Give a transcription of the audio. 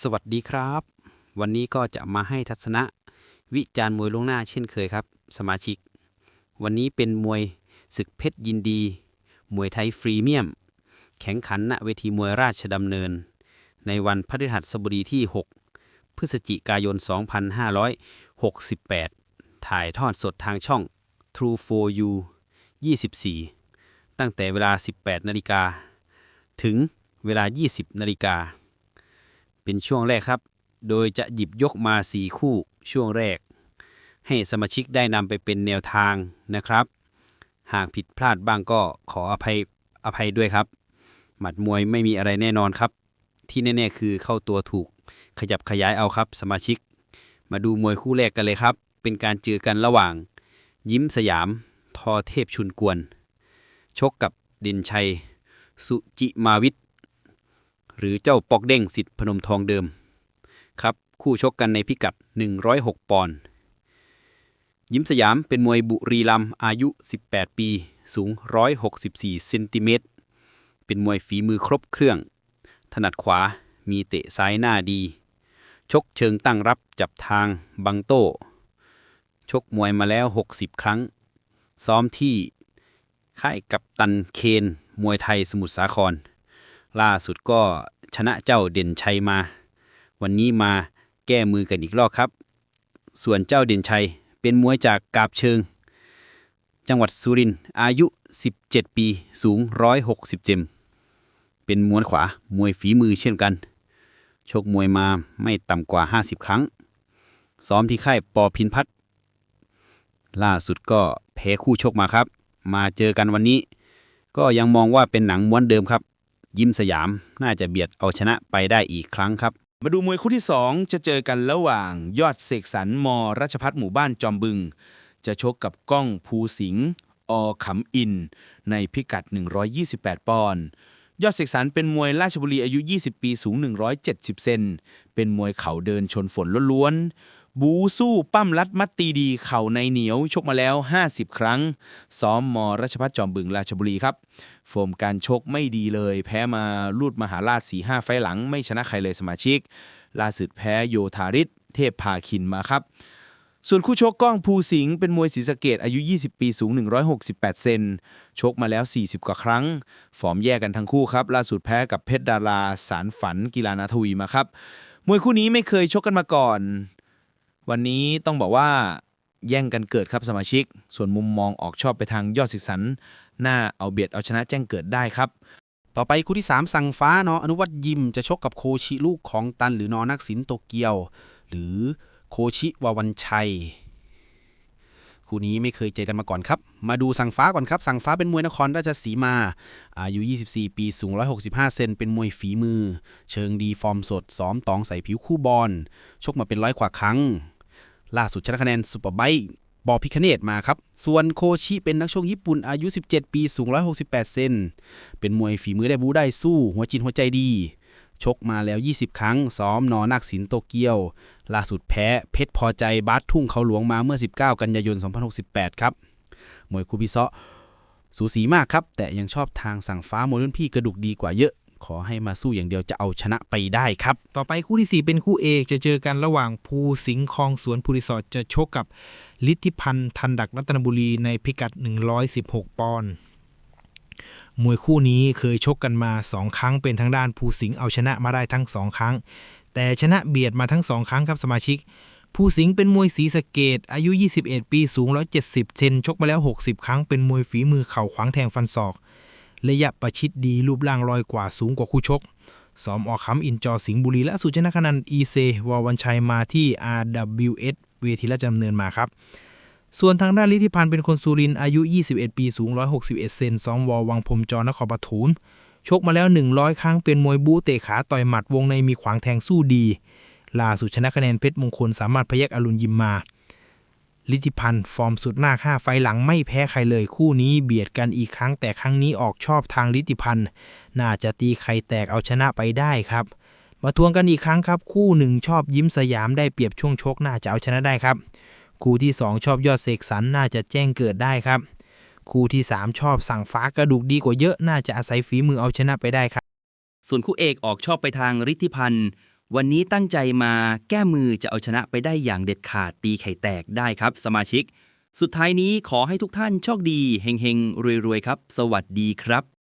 สวัสดีครับ วันนี้ก็จะมาให้ทัศนะ วิจารณ์มวยลวงหน้าเช่นเคยครับ สมาชิก วันนี้เป็นมวยศึกเพชรยินดี มวยไทยฟรีเมียม แข่งขันณเวทีมวยราชดำเนิน ในวันพฤหัสบดีที่ 6 พฤศจิกายน 2568 ถ่ายทอดสดทางช่อง True for You 24 ตั้งแต่เวลา 18 นาฬิกา ถึงเวลา 20 นาฬิกา เป็นช่วงแรกครับ โดยจะหยิบยกมา 4 คู่ช่วงแรก ให้สมาชิกได้นำไปเป็นแนวทางนะครับ หากผิดพลาดบ้างก็ขออภัยอภัยด้วยครับ หมัดมวยไม่มีอะไรแน่นอนครับ ที่แน่ๆคือเข้าตัวถูกขยับขยายเอาครับ สมาชิก มาดูมวยคู่แรกกันเลยครับ เป็นการเจอกันระหว่าง ยิ้มสยาม ทอเทพชุนกวน ชกกับเด่นชัย สุจิมาวิทย์ รือเจ้าปอกเด้งสิทธิ์พนมทองเดิม ครับ คู่ชกกันในพิกัด 106 ปอนด์ยิ้มสยามเป็นมวยบุรีรัมอายุ 18 ปี สูง 164 เซนติเมตร เป็นมวยฝีมือครบเครื่อง ถนัดขวามีเตะซ้ายหน้าดี ชกเชิงตั้งรับจับทางบังโต้ชกมวยมาแล้ว 60 ครั้ง ซ้อมที่ค่ายกับตันเคน มวยไทยสมุทรสาคร ล่าสุดก็ ชนะเจ้าเด่นชัยมา วันนี้มาแก้มือกันอีกรอบครับ ส่วนเจ้าเด่นชัยเป็นมวยจากกาบเชิง จังหวัดสุรินทร์อายุ 17 ปีสูง 160 เจม เป็นมวยขวามวยฝีมือเช่นกัน ชกมวยมาไม่ต่ำกว่า 50 ครั้ง ซ้อมที่ค่ายปอพินพัฒล่าสุดก็แพ้คู่ชกมาครับ มาเจอกันวันนี้ ก็ยังมองว่าเป็นหนังม้วนเดิมครับ ยิ้มสยาม น่าจะเบียดเอาชนะไปได้อีกครั้งครับ มาดูมวยคู่ที่ 2 จะเจอกันระหว่างยอดเสกสรรมรัชพัฒน์หมู่บ้านจอมบึง จะชกกับก้องภูสิงห์อขำอิน ในพิกัด 128 ปอนด์ยอดเสกสรรเป็นมวยราชบุรีอายุ 20 ปีสูง 170 เซน เป็นมวยเข่าเดินชนฝนล้วนๆ บูสู้ปั้มรัดมัดตีดีเข่าในเหนียว ชกมาแล้ว 50 ครั้ง ซ้อมมรัชพัฒน์จอมบึงราชบุรีครับ โฟมการชกไม่ดีเลย แพ้มาลูดมหาราช4 5ไฟหลัง ไม่ชนะใครเลยสมาชิก ล่าสุดแพ้โยธาริศเทพพาคินมาครับ ส่วนคู่ชกก้องภูสิงห์เป็นมวยศรีสะเกดอายุ 20 ปีสูง 168 เซน ชกมาแล้ว 40 กว่าครั้ง ฟอร์มแยกกันทั้งคู่ครับ ล่าสุดแพ้กับเพชรดาราสารฝันกีฬานาทวีมาครับ มวยคู่นี้ไม่เคยชกกันมาก่อน วันนี้ต้องบอกว่าแย่งกันเกิดครับสมาชิก ส่วนมุมมองออกชอบไปทางยอดศิสันหน้าเอาเบียดเอาชนะแจ้งเกิดได้ครับ ต่อไปคู่ที่ 3 สั่งฟ้าเนาะอนุวัตยิมจะชกกับโคชิลูกของตันหรือนอนักสินโตเกียว หรือโคชิวาวันชัย คู่นี้ไม่เคยเจอกันมาก่อนครับ มาดูสั่งฟ้าก่อนครับ สั่งฟ้าเป็นมวยนครราชสีมา อายุ 24 ปีสูง 165 เซนเป็นมวยฝีมือ เชิงดีฟอร์มสดซ้อมตองใส่ผิวคู่บอลชกมาเป็นร้อยกว่าครั้ง ล่าสุดชนะคะแนนซุปเปอร์ไบค์บอพิคเนตมาครับ ส่วนโคชิเป็นนักชกญี่ปุ่นอายุ 17 ปี สูง 168 เซน เป็นมวยฝีมือได้บูได้สู้ หัวจินหัวใจดี ชกมาแล้ว 20 ครั้ง ซ้อมนอนักสินโตเกียว ล่าสุดแพ้ เพชรพอใจบาสทุ่งเขาหลวงมาเมื่อ 19 กันยายน 2068 ครับ มวยคูบิเซาะสูสีมากครับ แต่ยังชอบทางสั่งฟ้ามวยรุ่นพี่กระดูกดีกว่าเยอะ ขอให้มาสู้อย่างเดียวจะเอาชนะไปได้ครับ ต่อไปคู่ที่ 4 เป็นคู่เอกจะเจอกันระหว่างภูสิงห์คลองสวนภูริสอร์จะชกกับฤทธิพันธ์ทันดักรัตนบุรีในพิกัด 116 ปอนด์มวยคู่นี้เคยชกกันมา 2 ครั้งเป็นทางด้านภูสิงห์เอาชนะมาได้ทั้ง 2 ครั้ง แต่ชนะเบียดมาทั้ง 2 ครั้งครับสมาชิกภูสิงห์เป็นมวยศรีสะเกดอายุ 21 ปี สูง 170 เซน ชกมาแล้ว 60 ครั้ง เป็นมวยฝีมือเข่าขวางแทงฟันศอก ระยะประชิดดีรูปร่างลอยกว่าสูงกว่าคู่ชกซ้อมออกคำอินจอสิงห์บุรี และสุชนะคะนันอีเซวาวันชัยมาที่ RWS เวทีราชดำเนินมาครับ ส่วนทางด้านลิทธิพันธ์เป็นคนสุรินอายุ 21 ปีสูง 161 เซนซ้อมวอวังพรมจอนครปฐมชกมาแล้ว 100 ครั้งเป็นมวยบูเตะขาต่อยหมัดวงในมีขวางแทงสู้ดี ล่าสุดชนะคะแนนเพชรมงคลสามารถพยักอรุณยิมมา ลิทธิพันธ์ฟอร์มสุดหน้าค่าไฟหลังไม่แพ้ใครเลยคู่นี้เบียดกันอีกครั้งแต่ครั้งนี้ออกชอบทางลิทธิพันธ์น่าจะตีใครแตกเอาชนะไปได้ครับ มาทวงกันอีกครั้งครับ คู่หนึ่งชอบยิ้มสยามได้เปรียบช่วงชกน่าจะเอาชนะได้ครับ คู่ที่ 2 ชอบยอดเสกสรรน่าจะแจ้งเกิดได้ครับ คู่ที่ 3 ชอบสั่งฟ้ากระดูกดีกว่าเยอะน่าจะอาศัยฝีมือเอาชนะไปได้ครับ ส่วนคู่เอกออกชอบไปทางฤทธิพันธ์ วันนี้ตั้งใจมาแก้มือจะเอาชนะไปได้อย่างเด็ดขาดตีไข่แตกได้ครับ สมาชิก สุดท้ายนี้ขอให้ทุกท่านโชคดีเฮงๆรวยๆครับ สวัสดีครับ